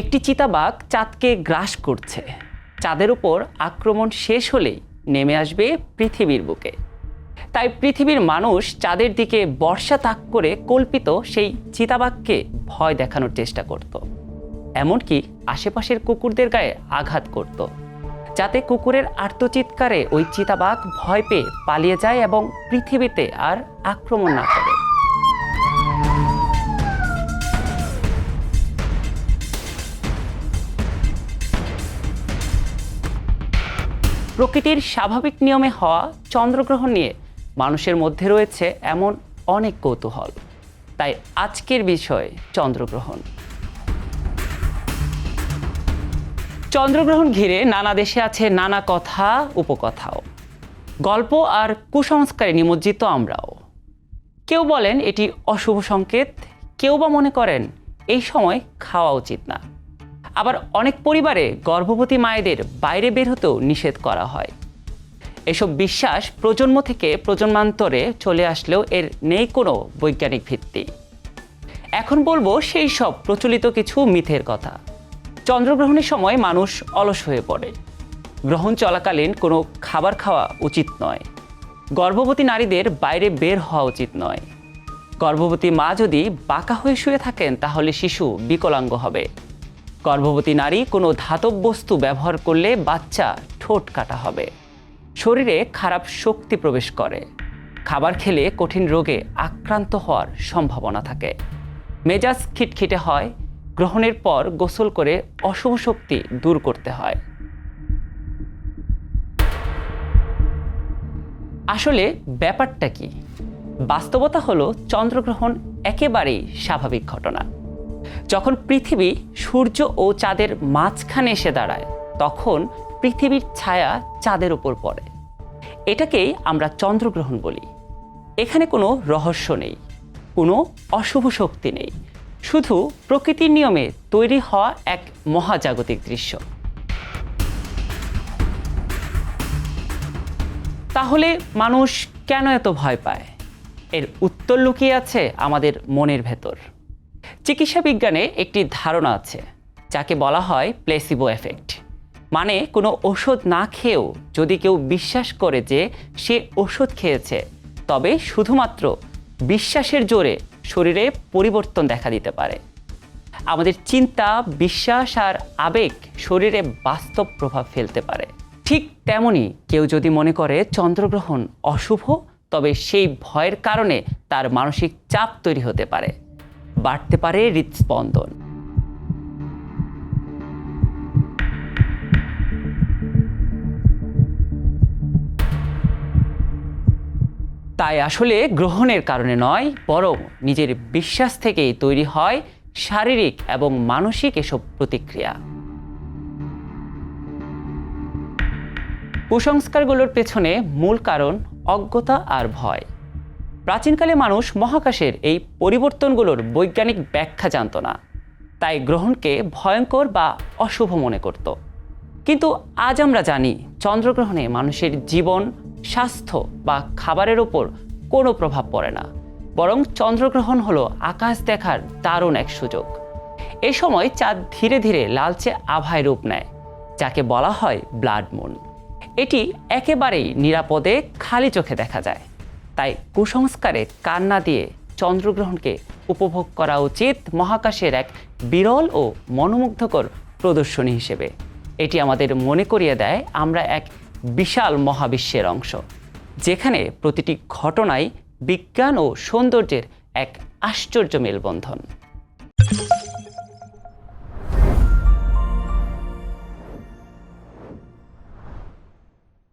একটি চিতাবাঘ চাঁদকে গ্রাস করছে। চাঁদের উপর আক্রমণ শেষ হলেই নেমে আসবে পৃথিবীর বুকে। তাই পৃথিবীর মানুষ চাঁদের দিকে বর্ষা তাক করে কল্পিত সেই চিতাবাঘকে ভয় দেখানোর চেষ্টা করত। এমনকি আশেপাশের কুকুরদের গায়ে আঘাত করত, যাতে কুকুরের আর্তচিৎকারে ওই চিতাবাঘ ভয় পেয়ে পালিয়ে যায় এবং পৃথিবীতে আর আক্রমণ না করে। প্রকৃতির স্বাভাবিক নিয়মে হওয়া চন্দ্রগ্রহণ নিয়ে মানুষের মধ্যে রয়েছে এমন অনেক কৌতূহল। তাই আজকের বিষয় চন্দ্রগ্রহণ। চন্দ্রগ্রহণ ঘিরে নানা দেশে আছে নানা কথা, উপকথাও। গল্প আর কুসংস্কারে নিমজ্জিত আমরাও। কেউ বলেন এটি অশুভ সংকেত, কেউ বা মনে করেন এই সময় খাওয়া উচিত না। আবার অনেক পরিবারে গর্ভবতী মায়েদের বাইরে বের হতেও নিষেধ করা হয়। এসব বিশ্বাস প্রজন্ম থেকে প্রজন্মান্তরে চলে আসলেও এর নেই কোনো বৈজ্ঞানিক ভিত্তি। এখন বলব সেই সব প্রচলিত কিছু মিথের কথা। চন্দ্রগ্রহণের সময় মানুষ অলস হয়ে পড়ে। গ্রহণ চলাকালীন কোনো খাবার খাওয়া উচিত নয়। গর্ভবতী নারীদের বাইরে বের হওয়া উচিত নয়। গর্ভবতী মা যদি বাঁকা হয়ে শুয়ে থাকেন, তাহলে শিশু বিকলাঙ্গ হবে। গর্ভবতী নারী কোনো ধাতব বস্তু ব্যবহার করলে বাচ্চা ঠোঁট কাটা হবে। শরীরে খারাপ শক্তি প্রবেশ করে। খাবার খেলে কঠিন রোগে আক্রান্ত হওয়ার সম্ভাবনা থাকে। মেজাজ খিটখিটে হয়, গ্রহণের পর গোসল করে অশুভ শক্তি দূর করতে হয়। আসলে ব্যাপারটা কি? বাস্তবতা হলো চন্দ্রগ্রহণ একেবারেই স্বাভাবিক ঘটনা। যখন পৃথিবী সূর্য ও চাঁদের মাঝখানে এসে দাঁড়ায়, তখন পৃথিবীর ছায়া চাঁদের ওপর পড়ে। এটাকেই আমরা চন্দ্রগ্রহণ বলি। এখানে কোনো রহস্য নেই, কোনো অশুভ শক্তি নেই, শুধু প্রকৃতির নিয়মে তৈরি হওয়া এক মহাজাগতিক দৃশ্য। তাহলে মানুষ কেন এত ভয় পায়? এর উত্তর লুকিয়ে আছে আমাদের মনের ভেতর। চিকিৎসা বিজ্ঞানে একটি ধারণা আছে, যাকে বলা হয় প্লেসিবো এফেক্ট মানে কোনো ওষুধ না খেয়েও যদি কেউ বিশ্বাস করে যে সে ওষুধ খেয়েছে, তবে শুধুমাত্র বিশ্বাসের জোরে শরীরে পরিবর্তন দেখা দিতে পারে। আমাদের চিন্তা, বিশ্বাস আর আবেগ শরীরে বাস্তব প্রভাব ফেলতে পারে। ঠিক তেমনি কেউ যদি মনে করে চন্দ্রগ্রহণ অশুভ, তবে সেই ভয়ের কারণে তার মানসিক চাপ তৈরি হতে পারে। বাড়তে পারে হৃদস্পন্দন। তাই আসলে গ্রহণের কারণে নয়, বরং নিজের বিশ্বাস থেকেই তৈরি হয় শারীরিক এবং মানসিক এসব প্রতিক্রিয়া। কুসংস্কারগুলোর পেছনে মূল কারণ অজ্ঞতা আর ভয়। প্রাচীনকালে মানুষ মহাকাশের এই পরিবর্তনগুলোর বৈজ্ঞানিক ব্যাখ্যা জানত না। তাই গ্রহণকে ভয়ঙ্কর বা অশুভ মনে করত। কিন্তু আজ আমরা জানি, চন্দ্রগ্রহণে মানুষের জীবন, স্বাস্থ্য বা খাবারের ওপর কোনো প্রভাব পড়ে না। বরং চন্দ্রগ্রহণ হলো আকাশ দেখার দারুণ এক সুযোগ। এ সময় চাঁদ ধীরে ধীরে লালচে আভায় রূপ নেয়, যাকে বলা হয় ব্লাড মুন। এটি একেবারেই নিরাপদে খালি চোখে দেখা যায়। তাই কুসংস্কারে কান না দিয়ে চন্দ্রগ্রহণকে উপভোগ করা উচিত মহাকাশের এক বিরল ও মনোমুগ্ধকর প্রদর্শনী হিসেবে। এটি আমাদের মনে করিয়ে দেয় আমরা এক বিশাল মহাবিশ্বের অংশ, যেখানে প্রতিটি ঘটনাই বিজ্ঞান ও সৌন্দর্যের এক আশ্চর্য মেলবন্ধন।